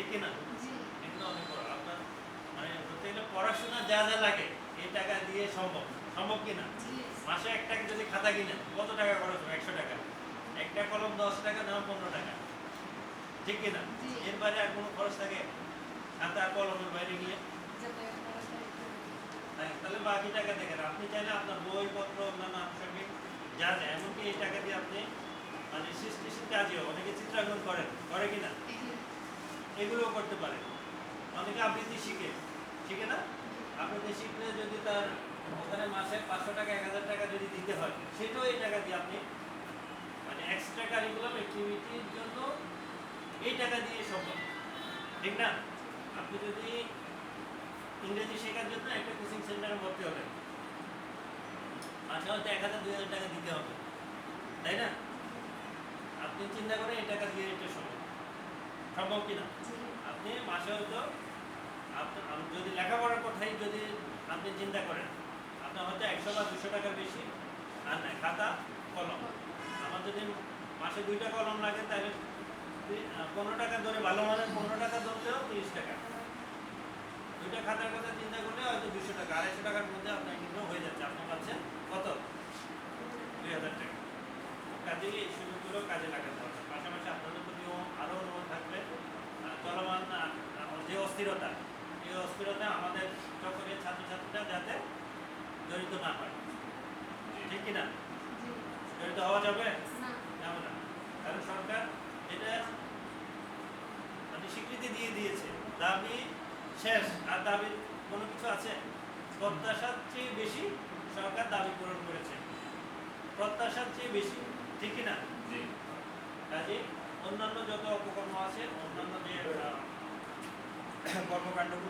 ঠিক এগুলো অনেক বড়। আপনার মানে ধরতে গেলে পড়াশোনা যা যা লাগে এই টাকা দিয়ে সম্ভব। সম্ভব কিনা মাসে এক টাকা যদি খাতা কিনেন কত টাকা খরচ হবে? একশো টাকা। একটা কলম দশ টাকা দাম পনেরো টাকা। ঠিক কিনা। এর বাইরে আর কোনো খরচ থাকে? খাতা কলমের বাইরে গিয়ে। হ্যাঁ, তাহলে বাকি টাকা দেখেন। আপনি চাইলে আপনার বইপত্র অন্যান্য আনুষঙ্গিক যা যায় এমনকি এই টাকা দিয়ে আপনি মানে সৃষ্টিশীল কাজেও অনেকে চিত্রাঙ্কন করেন। করে কিনা এগুলোও করতে পারে। অনেকে আবৃত্তি শিখে। শিখে না? আবৃত্তি শিখলে যদি তার ওখানে মাসে পাঁচশো টাকা, এক হাজার টাকা যদি দিতে হয়, সেটাও এই টাকা দিয়ে আপনি মানে এক্সট্রা কারিকুলাম অ্যাক্টিভিটির জন্য এই টাকা দিয়ে সম্ভব। ঠিক না? আপনি যদি ইংরেজি শেখার জন্য একটা কোচিং সেন্টারে ভর্তি হবেন, মাসে হয়তো এক হাজার, দুই হাজার টাকা দিতে হবে। তাই না? আপনি চিন্তা করেন এই টাকা দিয়ে এটা সম্ভব। সম্ভব কিনা? আপনি মাসে হয়তো আপনার যদি লেখাপড়ার কথাই যদি আপনি চিন্তা করেন, আপনার হয়তো একশো বা দুশো টাকার বেশি আর নাই খাতা, কলম। আমার যদি মাসে দুইটা কলম লাগে, তাহলে পনেরো টাকা ধরে, ভালো মানে পনেরো টাকা ধরলেও তিরিশ টাকা। দুইটা খাতার কথা চিন্তা করলে হয়তো দুশো টাকা, আড়াইশো টাকার মধ্যে আপনার কিন্তু হয়ে যাচ্ছে। আপনি পাচ্ছেন কত? দুই হাজার টাকা। কাজেই এই সুযোগগুলো কাজে লাগাতে হবে। অস্থিরতা এই অস্থিরতা আমাদের চক্রের ছাত্রছাত্রীরা যাতে জড়িত না হয়। ঠিক কিনা? জড়িত হওয়া যাবে? যাবে না। কারণ সরকার এটা মানে স্বীকৃতি দিয়ে দিয়েছে। দাবি শেষ। আর দাবির কোনো কিছু আছে? প্রত্যাশার চেয়ে বেশি সরকার দাবি পূরণ করেছে। প্রত্যাশার চেয়ে বেশি। ঠিক কিনা? কাজে অন্যান্য যত অপকর্ম আছে অন্যান্য যে আহ, কর্মকাণ্ডগুলো